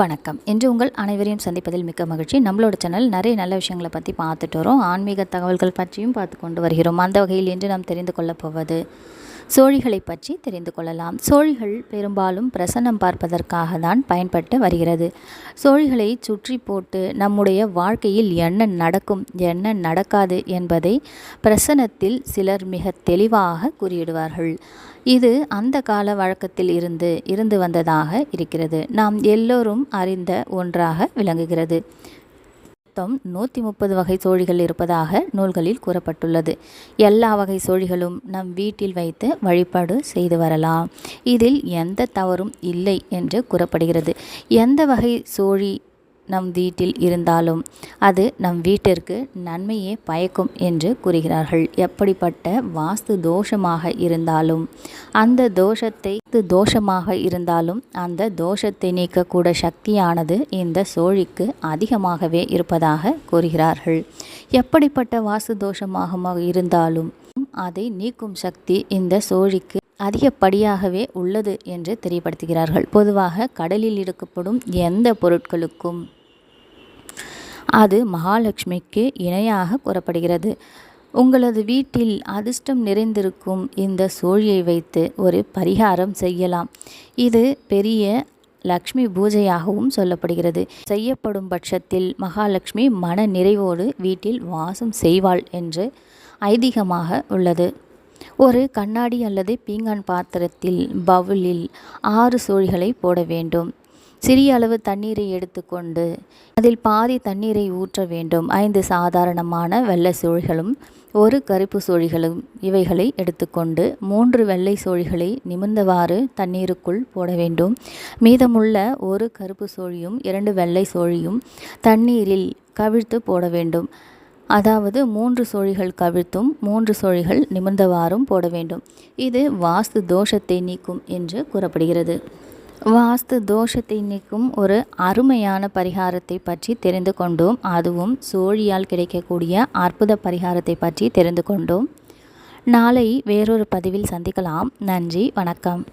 வணக்கம். இன்று உங்கள் அனைவரையும் சந்திப்பதில் மிக்க மகிழ்ச்சி. நம்மளோட சேனல் நிறைய நல்ல விஷயங்களை பற்றி பார்த்துட்டு வரோம். ஆன்மீக தகவல்கள் பற்றியும் பார்த்து கொண்டு வருகிறோம். அந்த வகையில் இன்று நாம் தெரிந்து கொள்ளப் போவது சோழிகளை பற்றி தெரிந்து கொள்ளலாம். சோழிகள் பெரும்பாலும் பிரசன்னம் பார்ப்பதற்காக தான் பயன்பட்டு வருகிறது. சோழிகளை சுற்றி போட்டு நம்முடைய வாழ்க்கையில் என்ன நடக்கும் என்ன நடக்காது என்பதை பிரசனத்தில் சிலர் மிக தெளிவாக கூறிவிடுவார்கள் இது அந்த கால வழக்கத்தில் இருந்து இருந்து வந்ததாக இருக்கிறது. நாம் எல்லோரும் அறிந்த ஒன்றாக விளங்குகிறது. மொத்தம் நூற்றி முப்பது வகை சோழிகள் இருப்பதாக நூல்களில் கூறப்பட்டுள்ளது. எல்லா வகை சோழிகளும் நம் வீட்டில் வைத்து வழிபாடு செய்து வரலாம். இதில் எந்த தவறும் இல்லை என்று கூறப்படுகிறது. எந்த வகை சோழி நம் வீட்டில் இருந்தாலும் அது நம் வீட்டிற்கு நன்மையே பயக்கும் என்று கூறுகிறார்கள். எப்படிப்பட்ட வாஸ்து தோஷமாக இருந்தாலும் அந்த தோஷத்தை தோஷமாக இருந்தாலும் அந்த தோஷத்தை நீக்கக்கூட சக்தியானது இந்த சோழிக்கு அதிகமாகவே இருப்பதாக கூறுகிறார்கள். எப்படிப்பட்ட வாஸ்து தோஷமாக இருந்தாலும் அதை நீக்கும் சக்தி இந்த சோழிக்கு அதிகப்படியாகவே உள்ளது என்று தெரியப்படுத்துகிறார்கள். பொதுவாக கடலில் எடுக்கப்படும் எந்த பொருட்களுக்கும் அது மகாலட்சுமிக்கு இணையாக கூறப்படுகிறது. உங்களது வீட்டில் அதிர்ஷ்டம் நிறைந்திருக்கும் இந்த சோழியை வைத்து ஒரு பரிகாரம் செய்யலாம். இது பெரிய லக்ஷ்மி பூஜையாகவும் சொல்லப்படுகிறது. செய்யப்படும் பட்சத்தில் மகாலட்சுமி மன நிறைவோடு வீட்டில் வாசம் செய்வாள் என்று ஐதீகமாக உள்ளது. ஒரு கண்ணாடி அல்லது பீங்கான் பாத்திரத்தில் பவுலில் ஆறு சோழிகளை போட வேண்டும். சிறிய அளவு தண்ணீரை எடுத்துக்கொண்டு அதில் பாதி தண்ணீரை ஊற்ற வேண்டும். ஐந்து சாதாரணமான வெள்ளை சோழிகளும் ஒரு கருப்பு சோழிகளும் இவைகளை எடுத்துக்கொண்டு மூன்று வெள்ளை சோழிகளை நிமிர்ந்தவாறு தண்ணீருக்குள் போட வேண்டும். மீதமுள்ள ஒரு கருப்பு சோழியும் இரண்டு வெள்ளை சோழியும் தண்ணீரில் கவிழ்த்து போட வேண்டும். அதாவது மூன்று சோழிகள் கவிழ்த்தும் மூன்று சோழிகள் நிமிர்ந்தவாறும் போட வேண்டும். இது வாஸ்து தோஷத்தை நீக்கும் என்று கூறப்படுகிறது. வாஸ்து தோஷத்தை நீக்கும் ஒரு அருமையான பரிகாரத்தை பற்றி தெரிந்து கொண்டோம். அதுவும் சோழியால் கிடைக்கக்கூடிய அற்புத பரிகாரத்தை பற்றி தெரிந்து கொண்டோம். நாளை வேறொரு பதிவில் சந்திக்கலாம். நன்றி வணக்கம்.